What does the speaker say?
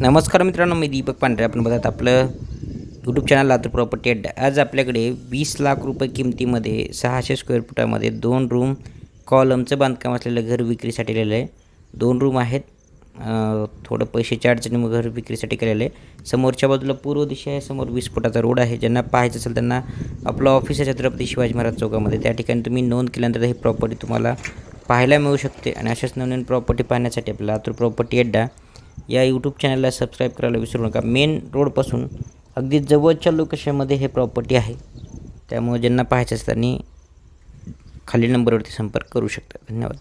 नमस्कार मित्रांनो मी दीपक पांढरे. आपण बघत आपलं यूट्यूब चॅनल लातूर प्रॉपर्टी अड्डा आज आपल्याकडे वीस लाख रुपये किमतीमध्ये सहाशे स्क्वेअर फुटामध्ये दोन रूम कॉलमचं बांधकाम असलेलं घर विक्रीसाठी केलेलं आहे. दोन रूम आहेत. थोडं पैशाच्या अडचणीमुळे घर विक्रीसाठी केलेलं आहे. समोरच्या बाजूला पूर्व दिशा आहे. समोर वीस फुटाचा रोड आहे. ज्यांना पाहायचं असेल त्यांना आपलं ऑफिस आहे छत्रपती शिवाजी महाराज चौकामध्ये. त्या ठिकाणी तुम्ही नोंद केल्यानंतर ही प्रॉपर्टी तुम्हाला पाहायला मिळू शकते. आणि अशाच नवीन प्रॉपर्टी पाहण्यासाठी आपल्याला लातूर प्रॉपर्टी अड्डा या यूट्यूब चॅनलला सबस्क्राईब करायला विसरू नका. मेन रोडपासून अगदी जवळच्या लोकेशनमध्ये हे प्रॉपर्टी आहे. त्यामुळे ज्यांना पाहायचं असताना त्यांनी खाली नंबरवरती संपर्क करू शकता. धन्यवाद.